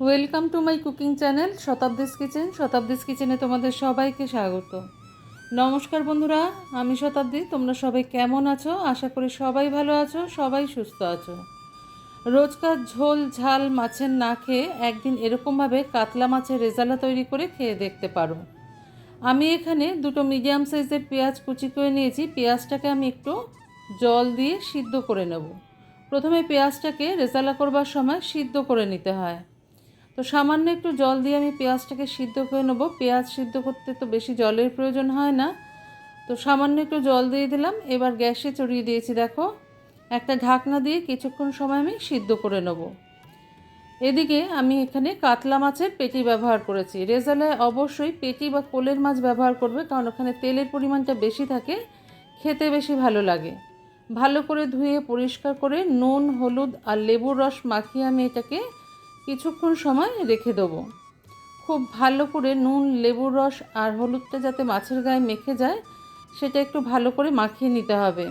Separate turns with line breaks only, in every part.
Welcome to my cooking channel Shatabdi's kitchen Shatabdi's কিচেনে তোমাদের সবাইকে স্বাগত। নমস্কার বন্ধুরা, আমি শতাব্দী। তোমরা সবাই কেমন আছো? আশা করি সবাই ভালো আছো, সবাই সুস্থ আছো। রোজকার ঝোল, ঝাল, মাছের না খেয়ে একদিন এরকমভাবে কাতলা মাছের রেজালা তৈরি করে খেয়ে দেখতে পারো। আমি এখানে দুটো মিডিয়াম সাইজের পেঁয়াজ কুচি করে নিয়েছি। পেঁয়াজটাকে আমি একটু জল দিয়ে সিদ্ধ করে নেব। প্রথমে পেঁয়াজটাকে রেজালা করবার সময় সিদ্ধ করে নিতে হয়। তো সামান্য একটু জল দিয়ে আমি পেঁয়াজটাকে সিদ্ধ করে নেব। পেঁয়াজ সিদ্ধ করতে তো বেশি জলের প্রয়োজন হয় না। তো সামান্য একটু জল দিয়ে দিলাম। এবার গ্যাসে চড়িয়ে দিয়েছি, দেখো। একটা ঢাকনা দিয়ে কিছুক্ষণ সময় আমি সিদ্ধ করে নেব। এদিকে আমি এখানে কাতলা মাছের পেটি ব্যবহার করেছি। রেজালায় অবশ্যই পেটি বা কোলের মাছ ব্যবহার করবে, কারণ ওখানে তেলের পরিমাণটা বেশি থাকে, খেতে বেশি ভালো লাগে। ভালো করে ধুয়ে পরিষ্কার করে নুন, হলুদ আর লেবুর রস মাখিয়ে আমি এটাকে কিছুক্ষণ সময় রেখে দেবো। খুব ভালো করে নুন, লেবুর রস আর হলুদটা যাতে মাছের গায়ে মেখে যায়, সেটা একটু ভালো করে মাখিয়ে নিতে হবে।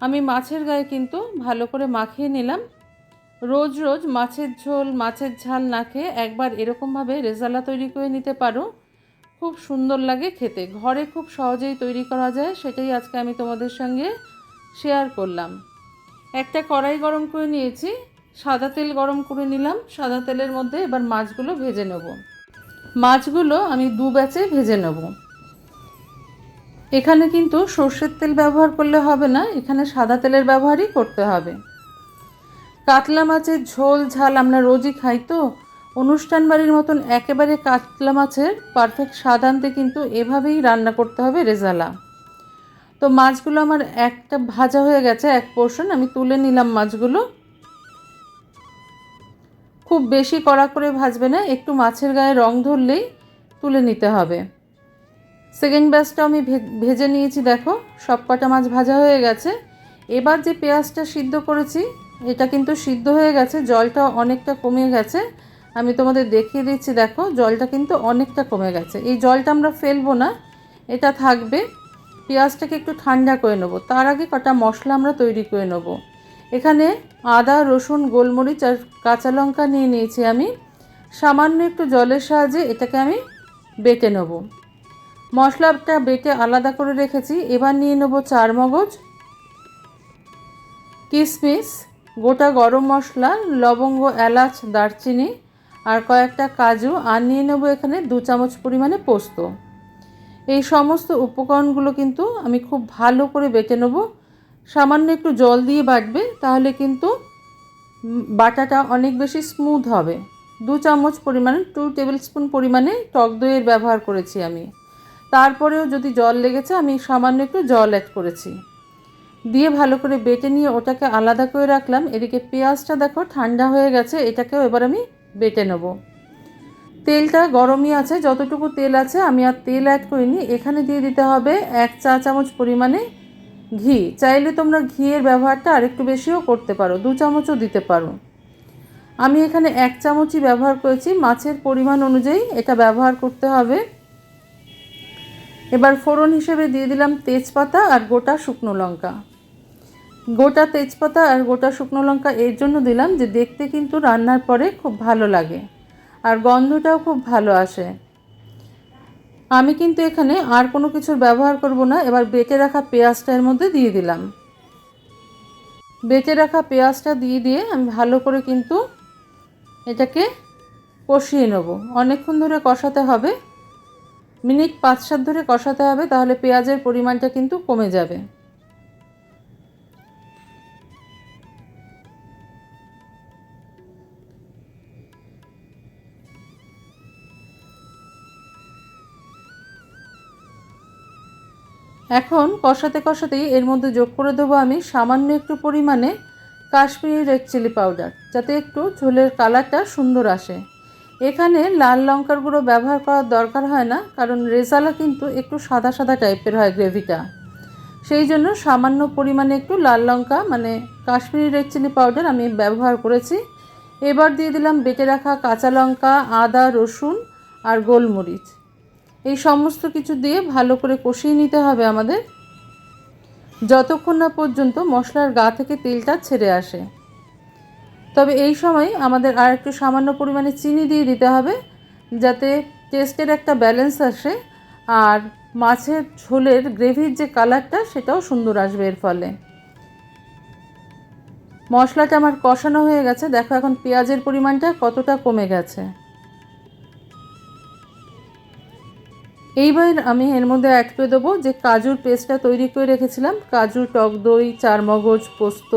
আমি মাছের গায়ে কিন্তু ভালো করে মাখিয়ে নিলাম। রোজ রোজ মাছের ঝোল, মাছের ঝাল না খেয়ে একবার এরকমভাবে রেজালা তৈরি করে নিতে পারো। খুব সুন্দর লাগে খেতে। ঘরে খুব সহজেই তৈরি করা যায়, সেটাই আজকে আমি তোমাদের সঙ্গে শেয়ার করলাম। একটা কড়াই গরম করে নিয়েছি, সাদা তেল গরম করে নিলাম, সাদা তেলের মধ্যে এবার মাছগুলো ভেজে নেব। মাছগুলো আমি দু ব্যাচে ভেজে নেব। এখানে কিন্তু সর্ষের তেল ব্যবহার করলে হবে না, এখানে সাদা তেলের ব্যবহারই করতে হবে। কাতলা মাছের ঝোল, ঝাল আমরা রোজই খাই তো, অনুষ্ঠান বাড়ির মতন একেবারে কাতলা মাছের পারফেক্ট স্বাদ আনতে কিন্তু এভাবেই রান্না করতে হবে রেজালা। তো মাছগুলো আমার একটা ভাজা হয়ে গেছে, এক পোর্শন আমি তুলে নিলাম মাছগুলো। খুব বেশি কড়া করে ভাজবে না, একটু মাছের গায়ে রং ধরলেই তুলে নিতে হবে। সেকেন্ড ব্যাচটাও আমি ভেজে নিয়েছি, দেখো সব কটা মাছ ভাজা হয়ে গেছে। এবার যে পেঁয়াজটা সিদ্ধ করেছি, এটা কিন্তু সিদ্ধ হয়ে গেছে, জলটা অনেকটা কমে গেছে। আমি তোমাদের দেখিয়ে দিচ্ছি, দেখো, জলটা কিন্তু অনেকটা কমে গেছে। এই জলটা আমরা ফেলব না, এটা থাকবে। পেঁয়াজটাকে একটু ঠান্ডা করে নেব। তার আগে কটা মশলা আমরা তৈরি করে নেব। এখানে আদা, রসুন, গোলমরিচ আর কাঁচা লঙ্কা নিয়ে নিয়েছি আমি। সামান্য একটু জলের সাহায্যে এটাকে আমি বেটে নেব। মশলাটা বেটে আলাদা করে রেখেছি। এবার নিয়ে নেব চার মগজ কিশমিশ গোটা গরম মশলা, লবঙ্গ, এলাচ, দারচিনি আর কয়েকটা কাজু। আর নিয়ে নেব এখানে দু চামচ পরিমাণে পোস্ত। এই সমস্ত উপকরণগুলো কিন্তু আমি খুব ভালো করে বেটে নেব। সামান্য একটু জল দিয়ে বাটবে, তাহলে কিন্তু বাটাটা অনেক বেশি স্মুথ হবে। দু চামচ পরিমাণে টু টেবিল স্পুন পরিমাণে টক দইয়ের ব্যবহার করেছি আমি। তারপরেও যদি জল লেগেছে, আমি সামান্য একটু জল অ্যাড করেছি। দিয়ে ভালো করে বেটে নিয়ে ওটাকে আলাদা করে রাখলাম। এদিকে পেঁয়াজটা দেখো, ঠান্ডা হয়ে গেছে, এটাকেও এবার আমি বেটে নেব। তেলটা গরমই আছে, যতটুকু তেল আছে আমি আর তেল অ্যাড করিনি, এখানে দিয়ে দিতে হবে এক চা চামচ পরিমাণে ঘি। চাইলে তোমরা ঘিয়ের ব্যবহারটা আরেকটু বেশিও করতে পারো, দু চামচও দিতে পারো। আমি এখানে এক চামচই ব্যবহার করেছি, মাছের পরিমাণ অনুযায়ী এটা ব্যবহার করতে হবে। এবার ফোড়ন হিসেবে দিয়ে দিলাম তেজপাতা আর গোটা শুকনো লঙ্কা। গোটা তেজপাতা আর গোটা শুকনো লঙ্কা এর জন্য দিলাম যে দেখতে কিন্তু রান্নার পরে খুব ভালো লাগে। আর গন্ধটাও খুব ভালো আসে। আমি কিন্তু এখানে আর কোনো কিছুর ব্যবহার করব না। এবার বেটে রাখা পেঁয়াজটা এর মধ্যে দিয়ে দিলাম। বেটে রাখা পেঁয়াজটা দিয়ে দিয়ে আমি ভালো করে কিন্তু এটাকে কষিয়ে নেব। অনেকক্ষণ ধরে কষাতে হবে। মিনিট পাঁচ সাত ধরে কষাতে হবে, তাহলে পেঁয়াজের পরিমাণটা কিন্তু কমে যাবে। এখন কষাতে কষাতেই এর মধ্যে যোগ করে দেবো আমি সামান্য একটু পরিমাণে কাশ্মীরি রেড চিলি পাউডার, যাতে একটু ঝোলের কালারটা সুন্দর আসে। এখানে লাল লঙ্কার গুঁড়ো ব্যবহার করার দরকার হয় না, কারণ রেজালা কিন্তু একটু সাদা সাদা টাইপের হয় গ্রেভিটা। সেই জন্য সামান্য পরিমাণে একটু লাল লঙ্কা মানে কাশ্মীরি রেড চিলি পাউডার আমি ব্যবহার করেছি। এবার দিয়ে দিলাম বেটে রাখা কাঁচা লঙ্কা, আদা, রসুন আর গোলমরিচ। এই সমস্ত কিছু দিয়ে ভালো করে কষিয়ে নিতে হবে আমাদের। যতক্ষণ না পর্যন্ত মশলার গা থেকে তেলটা ছেড়ে আসে। তবে এই সময় আমাদের আর একটু সামান্য পরিমাণে চিনি দিয়ে দিতে হবে, যাতে টেস্টের একটা ব্যালেন্স আসে আর মাছের ঝোলের গ্রেভির যে কালারটা সেটাও সুন্দর আসবে এর ফলে। মশলাটা আমার কষানো হয়ে গেছে। দেখো এখন পেঁয়াজের পরিমাণটা কতটা কমে গেছে। এইবার আমি এর মধ্যে অ্যাড করে দেবো যে কাজুর পেস্টটা তৈরি করে রেখেছিলাম। কাজু টক দই, চারমগজ, পোস্ত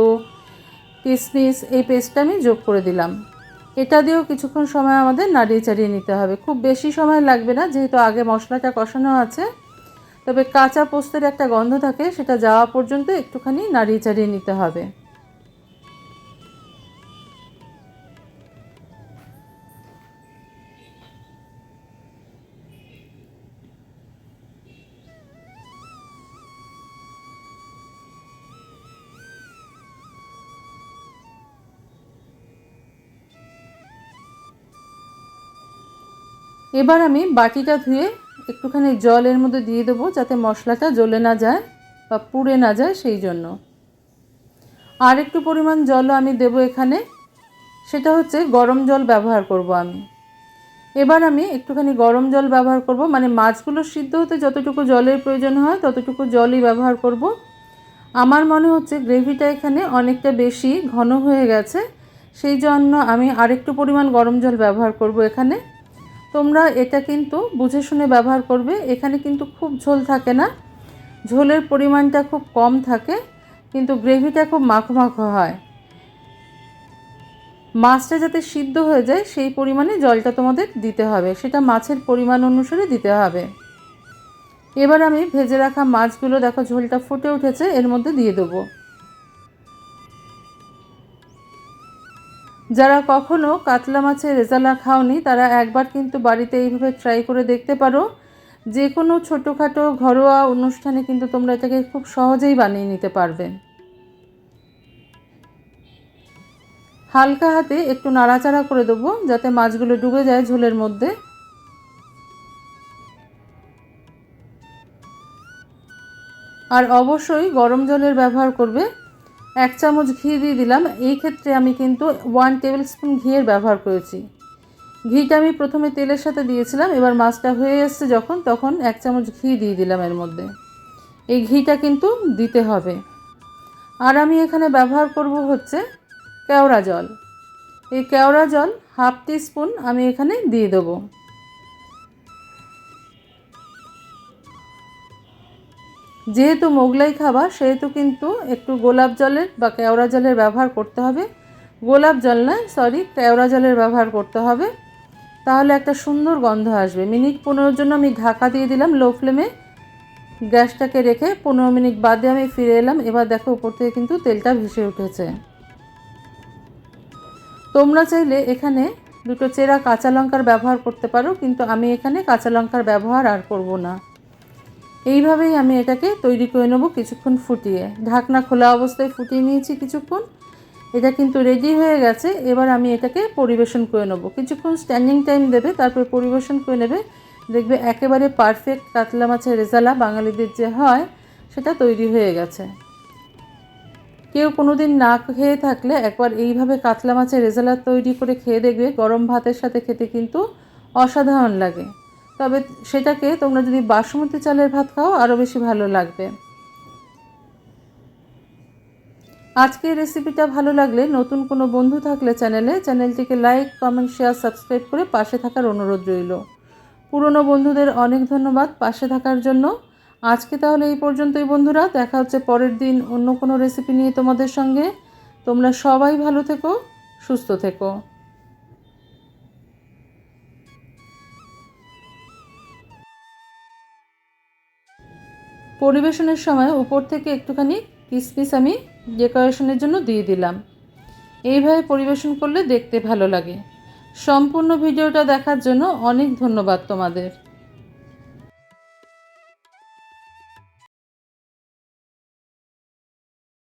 কিশমিশ এই পেস্টটা আমি যোগ করে দিলাম। এটা দিয়েও কিছুক্ষণ সময় আমাদের নাড়িয়ে চাড়িয়ে নিতে হবে। খুব বেশি সময় লাগবে না, যেহেতু আগে মশলাটা কষানো আছে। তবে কাঁচা পোস্তের একটা গন্ধ থাকে, সেটা যাওয়া পর্যন্ত একটুখানি নাড়িয়ে চাড়িয়ে নিতে হবে। এবার আমি বাটিটা ধুয়ে একটুখানি জল এর মধ্যে দিয়ে দেবো যাতে মশলাটা জ্বলে না যায় বা পুড়ে না যায় সেই জন্য। আর একটু পরিমাণ জলও আমি দেবো এখানে। সেটা হচ্ছে গরম জল ব্যবহার করব আমি। এবার আমি একটুখানি গরম জল ব্যবহার করব মানে মাছগুলো সিদ্ধ হতে যতটুকু জলের প্রয়োজন হয় ততটুকু জলই ব্যবহার করব। আমার মনে হচ্ছে গ্রেভিটা এখানে অনেকটা বেশি ঘন হয়ে গেছে, সেই জন্য আমি আরেকটু পরিমাণ গরম জল ব্যবহার করব এখানে। তোমরা এটা কিন্তু বুঝে শুনে ব্যবহার করবে। এখানে কিন্তু খুব ঝোল থাকে না। ঝোলের পরিমাণটা খুব কম থাকে, কিন্তু গ্রেভিটা খুব মাখো মাখো হয়। মাছটা যাতে সিদ্ধ হয়ে যায়, সেই পরিমাণে জলটা তোমাদের দিতে হবে। সেটা মাছের পরিমাণ অনুসারে দিতে হবে। এবার আমি ভেজে রাখা মাছগুলো, দেখো ঝোলটা ফুটে উঠেছে, এর মধ্যে দিয়ে দেবো। যারা কখনো কাতলা মাছের রেজালা খাওনি, তারা একবার কিন্তু বাড়িতে এইভাবে ট্রাই করে দেখতে পারো। যে কোনো ছোটোখাটো ঘরোয়া অনুষ্ঠানে কিন্তু তোমরা এটাকে খুব সহজেই বানিয়ে নিতে পারবে। হালকা হাতে একটু নাড়াচাড়া করে দেবো, যাতে মাছগুলো ডুবে যায় ঝোলের মধ্যে। আর অবশ্যই গরম জলের ব্যবহার করবে। এক চামচ ঘি দিয়ে দিলাম। এই ক্ষেত্রে আমি কিন্তু ওয়ান টেবিল স্পুন ঘিয়ের ব্যবহার করেছি। ঘিটা আমি প্রথমে তেলের সাথে দিয়েছিলাম, এবার মাছটা হয়ে এসছে যখন, তখন এক চামচ ঘি দিয়ে দিলাম এর মধ্যে। এই ঘিটা কিন্তু দিতে হবে। আর আমি এখানে ব্যবহার করব হচ্ছে কেওড়া জল। এই কেওড়া জল হাফ টি স্পুন আমি এখানে দিয়ে দেবো। যেহেতু মোগলাই খাবার, সেহেতু কিন্তু একটু গোলাপ জলের বা কেওড়া জলের ব্যবহার করতে হবে। গোলাপ জল নয় সরি কেওড়া জলের ব্যবহার করতে হবে। তাহলে একটা সুন্দর গন্ধ আসবে। মিনিট পনেরোর জন্য আমি ঢাকা দিয়ে দিলাম লো ফ্লেমে গ্যাসটাকে রেখে পনেরো মিনিট বাদে আমি ফিরে এলাম। এবার দেখো উপর থেকে কিন্তু তেলটা ভেসে উঠেছে। তোমরা চাইলে এখানে দুটো চেরা কাঁচা লঙ্কার ব্যবহার করতে পারো, কিন্তু আমি এখানে কাঁচা লঙ্কার ব্যবহার আর করব না। এইভাবেই আমি এটাকে তৈরি করে নেব কিছুক্ষণ ফুটিয়ে। ঢাকনা খোলা অবস্থায় ফুটিয়ে নিয়েছি কিছুক্ষণ। এটা কিন্তু রেডি হয়ে গেছে। এবার আমি এটাকে পরিবেশন করে নেব। কিছুক্ষণ স্ট্যান্ডিং টাইম দেবে, তারপর পরিবেশন করে নেবে। দেখবে একেবারে পারফেক্ট কাতলা মাছের রেজালা বাঙালিদের যে হয়, সেটা তৈরি হয়ে গেছে। কেউ কোনো দিন না খেয়ে থাকলে একবার এইভাবে কাতলা মাছের রেজালা তৈরি করে খেয়ে দেখবে গরম ভাতের সাথে খেতে কিন্তু অসাধারণ লাগে। তবে সেটাকে তোমরা যদি বাসমতি চালের ভাত খাও আরও বেশি ভালো লাগবে। আজকের রেসিপিটা ভালো লাগলে, নতুন কোনো বন্ধু থাকলে চ্যানেলে, চ্যানেলটিকে লাইক, কমেন্ট, শেয়ার, সাবস্ক্রাইব করে পাশে থাকার অনুরোধ রইল। পুরনো বন্ধুদের অনেক ধন্যবাদ পাশে থাকার জন্য। আজকে তাহলে এই পর্যন্তই বন্ধুরা, দেখা হচ্ছে পরের দিন অন্য কোনো রেসিপি নিয়ে তোমাদের সঙ্গে। তোমরা সবাই ভালো থেকো, সুস্থ থেকো। পরিবেশনের সময় উপর থেকে একটুখানি কিসমিস আমি ডেকোরেশনের জন্য দিয়ে দিলাম। এইভাবে পরিবেশন করলে দেখতে ভালো লাগে। সম্পূর্ণ ভিডিওটা দেখার জন্য অনেক ধন্যবাদ তোমাদের।